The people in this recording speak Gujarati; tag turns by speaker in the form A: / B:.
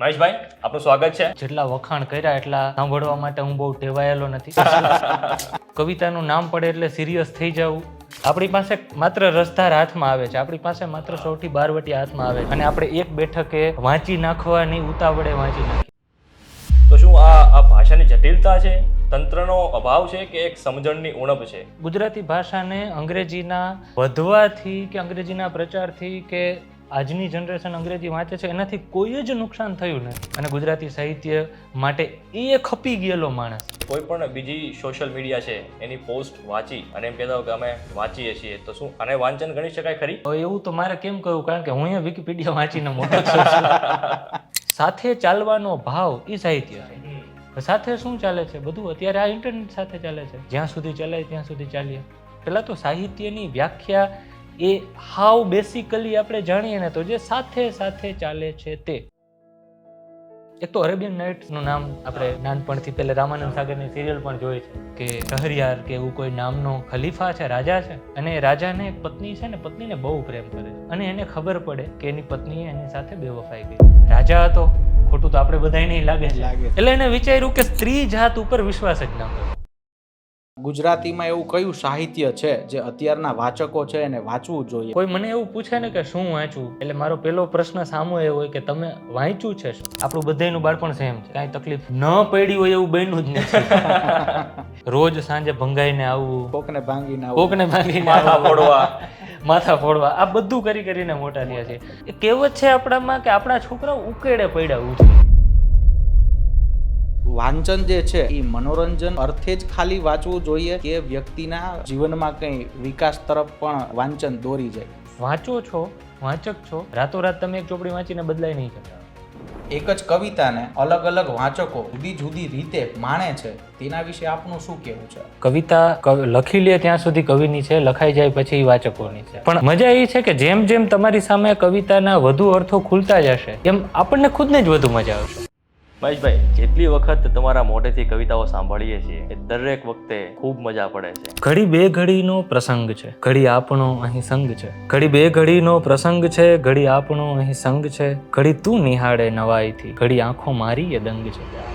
A: મહેશભાઈ આપનું સ્વાગત છે.
B: જેટલા વખાણ કર્યા એટલા સાંભળવા માટે હું બહુ ટેવાયેલો નથી. કવિતાનું નામ પડે એટલે સિરિયસ થઈ જવું આપણી પાસે માત્ર રસધાર હાથમાં આવે છે. આપણી પાસે માત્ર સૌથી બારવટી હાથમાં આવે છે. અને આપણે એક બેઠકે વાંચી નાખવાની ઉતાવળે વાંચી નાખી.
A: તો શું આ આ ભાષાની જટિલતા છે? તંત્રનો અભાવ છે કે એક સમજણની ઉણપ છે?
B: ગુજરાતી ભાષાને અંગ્રેજીના વધવાથી કે અંગ્રેજીના પ્રચારથી કે આજની જનરેશન અંગ્રેજી વાંચે છે એનાથી કોઈ જ નુકસાન થયું નથી. અને ગુજરાતી સાહિત્ય માટે એ ખપી ગયેલો માણસ.
A: કોઈ પણ બીજી સોશિયલ મીડિયા છે એની પોસ્ટ વાંચી અને એમ કહેતા કે અમે વાંચીએ છીએ તો શું આને વાંચન ગણી શકાય ખરી?
B: એવું તો મારે કેમ કહ્યું કારણ કે હું અહીંયા વિકીપીડિયા વાંચીને મોટો સાથે ચાલવાનો ભાવ એ સાહિત્ય છે. સાથે શું ચાલે છે? બધું અત્યારે આ ઇન્ટરનેટ સાથે ચાલે છે. જ્યાં સુધી ચાલે ત્યાં સુધી ચાલીએ. પહેલાં તો સાહિત્યની વ્યાખ્યા એ હાવ બેસિકલી આપણે જાણીએ ને તો જે સાથે સાથે ચાલે છે તે. એક તો અરેબિયન નાઇટ્સનું નામ આપણે નાનપણથી પહેલા રામાનંદ સાગરની સિરિયલ પણ જોઈ છે કે શહરયાર કે એવું કોઈ નામનો ખલીફા છે રાજા છે અને રાજાને એક પત્ની છે ને પત્નીને બહુ પ્રેમ કરે છે. અને એને ખબર પડે કે એની પત્નીએ એની સાથે બેવફાઈ કરી. રાજા હતો ખોટું તો આપણે બધાય નહીં લાગે
C: લાગે
B: એટલે એને વિચાર્યું કે સ્ત્રી જાત ઉપર વિશ્વાસ જ ના કરે.
C: ગુજરાતીમાં એવું કયું સાહિત્ય છે જે અત્યારના વાચકો છે એને વાંચવું જોઈએ?
B: કોઈ મને એવું પૂછે ને કે શું વાંચવું? એટલે મારો પહેલો પ્રશ્ન સામો એ હોય કે તમે વાંચ્યું છે આપણું બધાનું બાળપણ સેમ છે. કાંઈ તકલીફ ન પડી હોય એવું બન્યું જ નથી. રોજ સાંજે ભંગાઈને આવવું.
C: કોકને ભાંગીને આવવું.
B: કોકને ભાંગીને
A: માથા ફોડવા.
B: માથા ફોડવા. આ બધું કરી કરીને મોટા થયા છે. એ કહેવત છે આપણામાં કે આપણા છોકરાઓ ઉકેડે પડ્યા ઉછળી
C: વાંચન જે છે એ મનોરંજન અર્થે જ ખાલી વાંચવું જોઈએ કે વ્યક્તિના જીવનમાં કંઈ વિકાસ તરફ પણ વાંચન દોરી જાય.
B: વાંચો છો વાંચક છો રાતોરાત તમે એક ચોપડી વાંચીને બદલાય નહીં શકતા.
C: એક જ કવિતાને અલગ અલગ વાંચકો જુદી જુદી રીતે માણે છે તેના વિશે આપનું શું કહેવું છે?
B: કવિતા કવ- લખી લે ત્યાં સુધી કવિની છે લખાઈ જાય પછી વાચકોની છે. પણ મજા એ છે કે જેમ જેમ તમારી સામે કવિતાના વધુ અર્થો ખુલતા જશે એમ આપણને ખુદને જ વધુ મજા આવશે.
A: મહેશભાઈ જેટલી વખત તમારા મોઢેથી કવિતાઓ સાંભળીએ છીએ એ દરેક વખતે ખૂબ મજા પડે છે.
B: ઘડી બે ઘડીનો પ્રસંગ છે, ઘડી આપણો અહીં સંગ છે. ઘડી બે ઘડીનો પ્રસંગ છે, ઘડી આપણો અહીં સંગ છે. ઘડી તું નિહાળે નવાઈથી, ઘડી આંખો મારી એ દંગ છે.